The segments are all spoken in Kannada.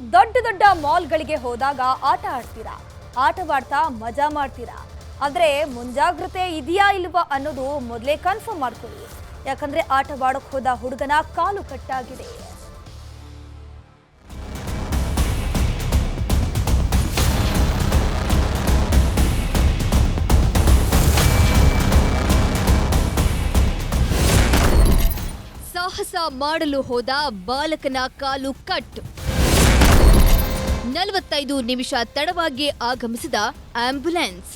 ದೊಡ್ಡ ದೊಡ್ಡ ಮಾಲ್ಗಳಿಗೆ ಹೋದಾಗ ಆಟ ಆಡ್ತೀರಾ? ಆಟವಾಡ್ತಾ ಮಜಾ ಮಾಡ್ತೀರಾ? ಆದರೆ ಮುಂಜಾಗ್ರತೆ ಇದೆಯಾ ಇಲ್ವಾ ಅನ್ನೋದು ಮೊದಲೇ ಕನ್ಫರ್ಮ್ ಮಾಡ್ಕೊಳ್ಳಿ. ಯಾಕಂದ್ರೆ ಆಟವಾಡಕ್ಕೆ ಹೋದ ಹುಡುಗನ ಕಾಲು ಕಟ್ಟಾಗಿದೆ. ಸಾಹಸ ಮಾಡಲು ಹೋದ ಬಾಲಕನ ಕಾಲು ಕಟ್. ನಲವತ್ತೈದು ನಿಮಿಷ ತಡವಾಗಿ ಆಗಮಿಸಿದ ಆಂಬ್ಯುಲೆನ್ಸ್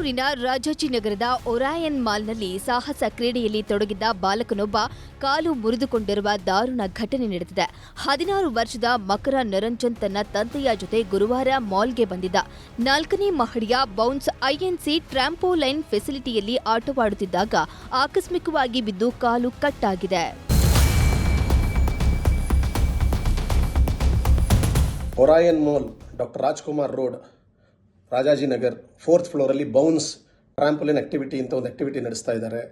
ಬೆಂಗಳೂರಿನ ರಾಜಾಜಿನಗರದ ಒರಾಯನ್ ಮಾಲ್ನಲ್ಲಿ ಸಾಹಸ ಕ್ರೀಡೆಯಲ್ಲಿ ತೊಡಗಿದ್ದ ಬಾಲಕನೊಬ್ಬ ಕಾಲು ಮುರಿದುಕೊಂಡಿರುವ ದಾರುಣ ಘಟನೆ ನಡೆದಿದೆ. ಹದಿನಾರು ವರ್ಷದ ಮಕರ ನರಂಜನ್ ತನ್ನ ತಂದೆಯ ಜೊತೆ ಗುರುವಾರ ಮಾಲ್ಗೆ ಬಂದಿದ್ದ. ನಾಲ್ಕನೇ ಮಹಡಿಯ ಬೌನ್ಸ್ ಐಎನ್ಸಿ ಟ್ರಾಂಪೋಲೈನ್ ಫೆಸಿಲಿಟಿಯಲ್ಲಿ ಆಟವಾಡುತ್ತಿದ್ದಾಗ ಆಕಸ್ಮಿಕವಾಗಿ ಬಿದ್ದು ಕಾಲು ಕಟ್ಟಾಗಿದೆ. Orion mall doctor Rajkumar road Rajajinagar fourth ಫ್ಲೋರಲ್ಲಿ bounce trampoline activity ಅಂತ ಒಂದು ಆಕ್ಟಿವಿಟಿ ನಡೆಸ್ತಾ ಇದ್ದಾರೆ.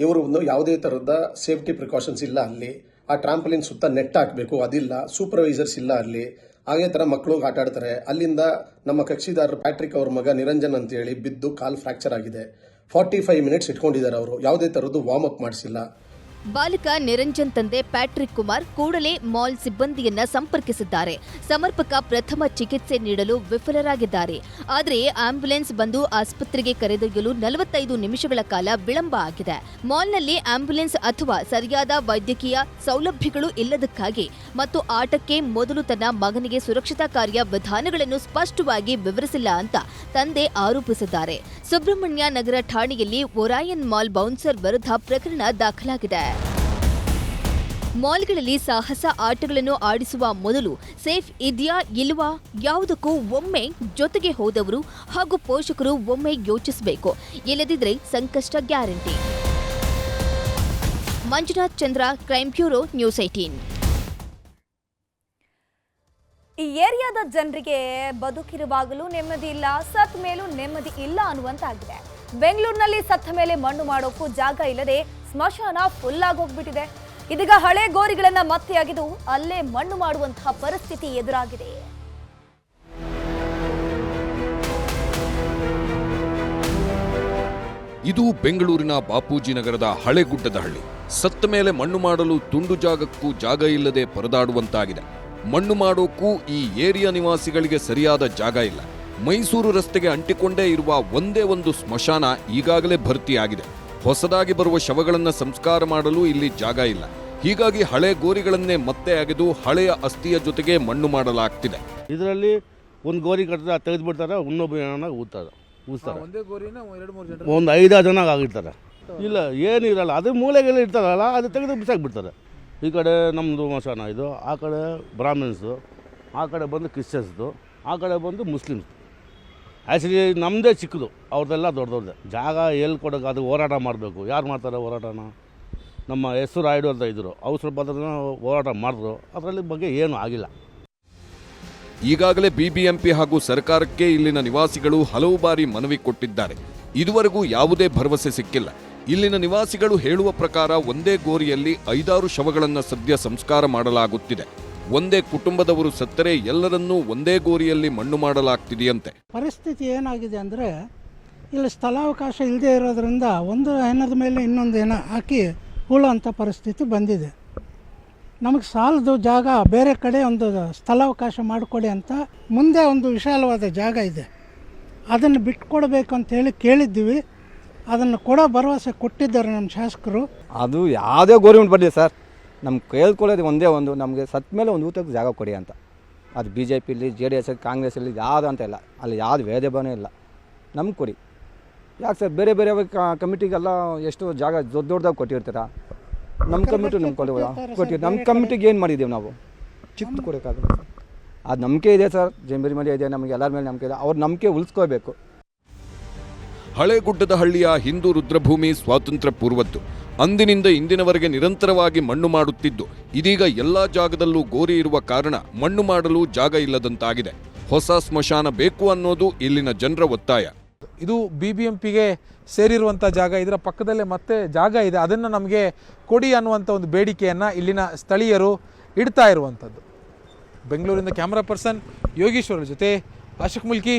ಇವರು ಒಂದು ಯಾವುದೇ ಥರದ ಸೇಫ್ಟಿ ಪ್ರಿಕಾಷನ್ಸ್ ಇಲ್ಲ ಅಲ್ಲಿ. ಆ ಟ್ರಾಂಪೋಲಿನ್ ಸುತ್ತ ನೆಟ್ ಹಾಕಬೇಕು, ಅದಿಲ್ಲ. ಸೂಪರ್ವೈಸರ್ಸ್ ಇಲ್ಲ ಅಲ್ಲಿ. ಹಾಗೆ ಥರ ಮಕ್ಕಳು ಆಟ ಆಡ್ತಾರೆ. ಅಲ್ಲಿಂದ ನಮ್ಮ ಕಕ್ಷಿದಾರರು ಪ್ಯಾಟ್ರಿಕ್ ಅವ್ರ ಮಗ ನಿರಂಜನ್ ಅಂತ ಹೇಳಿ ಬಿದ್ದು ಕಾಲು ಫ್ರಾಕ್ಚರ್ ಆಗಿದೆ. ಫಾರ್ಟಿ ಫೈವ್ ಮಿನಿಟ್ಸ್ ಇಟ್ಕೊಂಡಿದ್ದಾರೆ ಅವರು. ಯಾವುದೇ ಥರದ್ದು ವಾರ್ಮ್ ಅಪ್ ಮಾಡಿಸಿಲ್ಲ. ಬಾಲಕ ನಿರಂಜನ್ ತಂದೆ ಪ್ಯಾಟ್ರಿಕ್ ಕುಮಾರ್ ಕೂಡಲೇ ಮಾಲ್ ಸಿಬ್ಬಂದಿಯನ್ನ ಸಂಪರ್ಕಿಸಿದ್ದಾರೆ. ಸಮರ್ಪಕ ಪ್ರಥಮ ಚಿಕಿತ್ಸೆ ನೀಡಲು ವಿಫಲರಾಗಿದ್ದಾರೆ. ಆದರೆ ಆಂಬ್ಯುಲೆನ್ಸ್ ಬಂದು ಆಸ್ಪತ್ರೆಗೆ ಕರೆದೊಯ್ಯಲು ನಲವತ್ತೈದು ನಿಮಿಷಗಳ ಕಾಲ ವಿಳಂಬ ಆಗಿದೆ. ಮಾಲ್ನಲ್ಲಿ ಆಂಬ್ಯುಲೆನ್ಸ್ ಅಥವಾ ಸರಿಯಾದ ವೈದ್ಯಕೀಯ ಸೌಲಭ್ಯಗಳು ಇಲ್ಲದಕ್ಕಾಗಿ ಮತ್ತು ಆಟಕ್ಕೆ ಮೊದಲು ತನ್ನ ಮಗನಿಗೆ ಸುರಕ್ಷತಾ ಕಾರ್ಯ ವಿಧಾನಗಳನ್ನು ಸ್ಪಷ್ಟವಾಗಿ ವಿವರಿಸಿಲ್ಲ ಅಂತ ತಂದೆ ಆರೋಪಿಸಿದ್ದಾರೆ. ಸುಬ್ರಹ್ಮಣ್ಯ ನಗರ ಠಾಣೆಯಲ್ಲಿ ಒರಾಯನ್ ಮಾಲ್ ಬೌನ್ಸರ್ ವಿರುದ್ಧ ಪ್ರಕರಣ ದಾಖಲಾಗಿದೆ. ಮಾಲ್ಗಳಲ್ಲಿ ಸಾಹಸ ಆಟಗಳನ್ನು ಆಡಿಸುವ ಮೊದಲು ಸೇಫ್ ಇದೆಯಾ ಇಲ್ವಾ? ಯಾವುದಕ್ಕೂ ಒಮ್ಮೆ ಜೊತೆಗೆ ಹೋದವರು ಹಾಗೂ ಪೋಷಕರು ಒಮ್ಮೆ ಯೋಚಿಸಬೇಕು. ಇಲ್ಲದಿದ್ರೆ ಸಂಕಷ್ಟ guarantee. Manjunath Chandra crime bureau, news eighteen ಈ ಏರಿಯಾದ ಜನರಿಗೆ ಬದುಕಿರುವಾಗಲೂ ನೆಮ್ಮದಿ ಇಲ್ಲ, ಸತ್ ಮೇಲೂ ನೆಮ್ಮದಿ ಇಲ್ಲ ಅನ್ನುವಂತಾಗಿದೆ. ಬೆಂಗಳೂರಿನಲ್ಲಿ ಸತ್ತ ಮೇಲೆ ಮಣ್ಣು ಮಾಡೋಕ್ಕೂ ಜಾಗ ಇಲ್ಲದೆ ಸ್ಮಶಾನ ಫುಲ್ ಆಗೋಗ್ಬಿಟ್ಟಿದೆ. ಇದೀಗ ಹಳೆ ಗೋರಿಗಳನ್ನ ಮತ್ತೆ ಅಗೆದು ಅಲ್ಲೇ ಮಣ್ಣು ಮಾಡುವಂತಹ ಪರಿಸ್ಥಿತಿ ಎದುರಾಗಿದೆ. ಇದು ಬೆಂಗಳೂರಿನ ಬಾಪೂಜಿ ನಗರದ ಹಳೆಗುಡ್ಡದ ಹಳ್ಳಿ. ಸತ್ತ ಮೇಲೆ ಮಣ್ಣು ಮಾಡಲು ತುಂಡು ಜಾಗಕ್ಕೂ ಜಾಗ ಇಲ್ಲದೆ ಪರದಾಡುವಂತಾಗಿದೆ. ಮಣ್ಣು ಮಾಡೋಕ್ಕೂ ಈ ಏರಿಯಾ ನಿವಾಸಿಗಳಿಗೆ ಸರಿಯಾದ ಜಾಗ ಇಲ್ಲ. ಮೈಸೂರು ರಸ್ತೆಗೆ ಅಂಟಿಕೊಂಡೇ ಇರುವ ಒಂದೇ ಒಂದು ಸ್ಮಶಾನ ಈಗಾಗಲೇ ಭರ್ತಿಯಾಗಿದೆ. ಹೊಸದಾಗಿ ಬರುವ ಶವಗಳನ್ನು ಸಂಸ್ಕಾರ ಮಾಡಲು ಇಲ್ಲಿ ಜಾಗ ಇಲ್ಲ. ಹೀಗಾಗಿ ಹಳೆ ಗೋರಿಗಳನ್ನೇ ಮತ್ತೆ ಅಗೆದು ಹಳೆಯ ಅಸ್ಥಿಯ ಜೊತೆಗೆ ಮಣ್ಣು ಮಾಡಲಾಗ್ತಿದೆ. ಇದರಲ್ಲಿ ಒಂದು ಗೋರಿ ಕಟ್ಟಿದ್ರೆ ತೆಗೆದುಬಿಡ್ತಾರೆ ಇನ್ನೊಬ್ಬ ಜನ ಊದ್ತಾರೆ ಒಂದು ಐದಾರು ಜನ ಆಗಿರ್ತಾರೆ. ಇಲ್ಲ ಏನಿರಲ್ಲ ಅದು ಮೂಲೆಗೆಲ್ಲ ಇರ್ತಾರಲ್ಲ ಅದು ತೆಗೆದು ಬಿಸಾಕ್ಬಿಡ್ತಾರೆ. ಈ ಕಡೆ ನಮ್ಮದು ಮಶಾನ ಇದು, ಆ ಕಡೆ ಬ್ರಾಹ್ಮಿನ್ಸು, ಆ ಕಡೆ ಬಂದು ಕ್ರಿಶ್ಚಿಯನ್ಸ್ದು, ಆ ಕಡೆ ಬಂದು ಮುಸ್ಲಿಮ್ಸ್ ಆ್ಯಕ್ಚುಲಿ ನಮ್ಮದೇ ಚಿಕ್ಕದು, ಅವ್ರದ್ದೆಲ್ಲ ದೊಡ್ಡದೇ ಜಾಗ ಎಲ್ಲಿ ಕೊಡೋಕೆ ಅದು ಹೋರಾಟ ಮಾಡಬೇಕು. ಯಾರು ಮಾಡ್ತಾರೆ ಹೋರಾಟನ? ನಮ್ಮ ಹೆಸರು ರಾಯ್ಡು ಅಂತ ಇದ್ದರು ಅವ್ರು ಸ್ವಲ್ಪ ಅದನ್ನು ಹೋರಾಟ ಮಾಡಿದ್ರು. ಅದರಲ್ಲಿ ಬಗ್ಗೆ ಏನೂ ಆಗಿಲ್ಲ. ಈಗಾಗಲೇ ಬಿಬಿಎಂಪಿ ಹಾಗೂ ಸರ್ಕಾರಕ್ಕೆ ಇಲ್ಲಿನ ನಿವಾಸಿಗಳು ಹಲವು ಬಾರಿ ಮನವಿ ಕೊಟ್ಟಿದ್ದಾರೆ. ಇದುವರೆಗೂ ಯಾವುದೇ ಭರವಸೆ ಸಿಕ್ಕಿಲ್ಲ. ಇಲ್ಲಿನ ನಿವಾಸಿಗಳು ಹೇಳುವ ಪ್ರಕಾರ ಒಂದೇ ಗೋರಿಯಲ್ಲಿ ಐದಾರು ಶವಗಳನ್ನು ಸದ್ಯ ಸಂಸ್ಕಾರ ಮಾಡಲಾಗುತ್ತಿದೆ. ಒಂದೇ ಕುಟುಂಬದವರು ಸತ್ತರೆ ಎಲ್ಲರನ್ನೂ ಒಂದೇ ಗೋರಿಯಲ್ಲಿ ಮಣ್ಣು ಮಾಡಲಾಗ್ತಿದೆಯಂತೆ. ಪರಿಸ್ಥಿತಿ ಏನಾಗಿದೆ ಅಂದರೆ, ಇಲ್ಲಿ ಸ್ಥಳಾವಕಾಶ ಇಲ್ಲದೆ ಇರೋದ್ರಿಂದ ಒಂದು ಹೆಣದ ಮೇಲೆ ಇನ್ನೊಂದು ಏನ ಹಾಕಿ ಹೂಳುವಂಥ ಪರಿಸ್ಥಿತಿ ಬಂದಿದೆ. ನಮಗೆ ಸಾಲದು ಜಾಗ ಬೇರೆ ಕಡೆ ಒಂದು ಸ್ಥಳಾವಕಾಶ ಮಾಡಿಕೊಡಿ ಅಂತ ಮುಂದೆ ಒಂದು ವಿಶಾಲವಾದ ಜಾಗ ಇದೆ. ಅದನ್ನು ಬಿಟ್ಕೊಡ್ಬೇಕು ಅಂತೇಳಿ ಕೇಳಿದ್ದೀವಿ. ಅದನ್ನು ಕೊಡೋ ಭರವಸೆ ಕೊಟ್ಟಿದ್ದಾರೆ ನಮ್ಮ ಶಾಸಕರು. ಅದು ಯಾವುದೇ ಗೌರ್ಮೆಂಟ್ ಬರಲಿ ಸರ್ ನಮ್ಮ ಕೇಳ್ಕೊಳ್ಳೋದು ಒಂದೇ ಒಂದು ನಮಗೆ ಸತ್ತ ಮೇಲೆ ಒಂದು ಊಟಕ್ಕೆ ಜಾಗ ಕೊಡಿ ಅಂತ. ಅದು ಬಿ ಜೆ ಪಿಲಿ ಜೆ ಡಿ ಎಸ್ ಕಾಂಗ್ರೆಸ್ಸಲ್ಲಿ ಯಾವುದು ಅಂತ ಇಲ್ಲ. ಅಲ್ಲಿ ಯಾವುದು ವೇದೆ ಭಾವನೆ ಇಲ್ಲ. ನಮ್ಗೆ ಕೊಡಿ. ಯಾಕೆ ಸರ್ ಬೇರೆ ಬೇರೆ ಕಮಿಟಿಗೆಲ್ಲ ಎಷ್ಟು ಜಾಗ ದೊಡ್ಡ ದೊಡ್ಡದಾಗಿ ಕೊಟ್ಟಿರ್ತೀರಾ? ನಮ್ಮ ಕಮಿಟಿ ನಮ್ಗೆ ಕೊಡಿ ಕೊಟ್ಟಿರ್ತೀವಿ ನಮ್ಮ ಕಮಿಟಿಗೆ ಏನು ಮಾಡಿದ್ದೀವಿ ನಾವು? ಚಿಕ್ಕ ಕೊಡೋಕ್ಕಾಗಲ್ಲ. ಅದು ನಂಬಿಕೆ ಇದೆ ಸರ್ ಜಂಬಿರಿ ಮೇಲೆ ಇದೆ ನಮಗೆ ಎಲ್ಲರ ಮೇಲೆ ನಂಬಿಕೆ ಇದೆ. ಅವ್ರ ನಂಬಿಕೆ ಉಳಿಸ್ಕೋಬೇಕು ಹಳೆಗುಡ್ಡದ ಹಳ್ಳಿಯ ಹಿಂದೂ ರುದ್ರಭೂಮಿ ಸ್ವಾತಂತ್ರ್ಯ ಪೂರ್ವದ್ದು ಅಂದಿನಿಂದ ಇಂದಿನವರೆಗೆ ನಿರಂತರವಾಗಿ ಮಣ್ಣು ಮಾಡುತ್ತಿದ್ದು, ಇದೀಗ ಎಲ್ಲ ಜಾಗದಲ್ಲೂ ಗೋರಿ ಇರುವ ಕಾರಣ ಮಣ್ಣು ಮಾಡಲು ಜಾಗ ಇಲ್ಲದಂತಾಗಿದೆ. ಹೊಸ ಸ್ಮಶಾನ ಬೇಕು ಅನ್ನೋದು ಇಲ್ಲಿನ ಜನರ ಒತ್ತಾಯ. ಇದು ಬಿ ಬಿ ಎಂ ಪಿಗೆ ಸೇರಿರುವಂಥ ಜಾಗ. ಇದರ ಪಕ್ಕದಲ್ಲೇ ಮತ್ತೆ ಜಾಗ ಇದೆ. ಅದನ್ನು ನಮಗೆ ಕೊಡಿ ಅನ್ನುವಂಥ ಒಂದು ಬೇಡಿಕೆಯನ್ನು ಇಲ್ಲಿನ ಸ್ಥಳೀಯರು ಇಡ್ತಾ ಇರುವಂಥದ್ದು ಬೆಂಗಳೂರಿಂದ ಕ್ಯಾಮ್ರಾ ಪರ್ಸನ್ ಯೋಗೀಶ್ವರ ಜೊತೆ ಅಶೋಕ್ ಮುಲ್ಕಿ,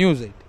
ನ್ಯೂಸ್ ಏಟ್.